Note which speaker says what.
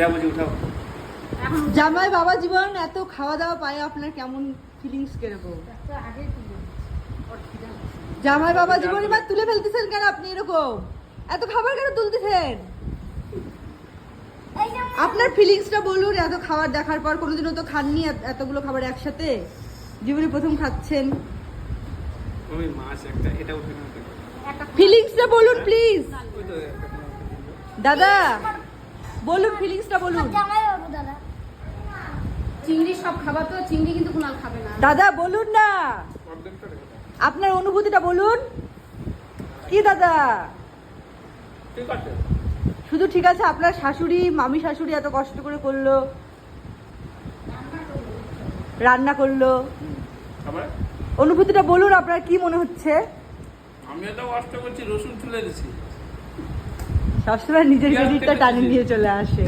Speaker 1: যা বলছি উঠাও।
Speaker 2: জামাই বাবা জীবন এত খাওয়া দাওয়া পায় আপনার কেমন ফিলিংস কীরকম। জামাই বাবা জীবন এবার তুলে ফেলতেছেন কেন আপনি এরকম? এত খাবার কেন তুলতেছেন? আপনার ফিলিংসটা বলুন এত খাবার দেখার পর কোনোদিনও তো খাননি এতগুলো খাবার একসাথে? জীবনে প্রথম খাচ্ছেন।
Speaker 1: ওই মাছ একটা এটা উঠে না। ওটা।
Speaker 3: একটা
Speaker 2: ফিলিংসটা বলুন প্লিজ দাদা বলুন ফিলিংসটা বলুন।
Speaker 4: জামাই
Speaker 3: চিংড়ি সব খাবার তো চিংড়ি কিন্তু কুনাল খাবে না।
Speaker 2: দাদা বলুন না। আপনার অনুভূতিটা বলুন। কি দাদা?
Speaker 1: ঠিক আছে।
Speaker 2: শুধু ঠিক আছে আপনার শাশুড়ি মামি শাশুড়ি এত কষ্ট করে করল। রান্না করল। অনুভূতিটা বলুন আপনার কি মনে হচ্ছে?
Speaker 1: আমিও তো কষ্ট করছি রসুন তুলে দিছি।
Speaker 2: সবসময় নিজের ক্রেডিটটা টানে নিয়ে চলে আসে?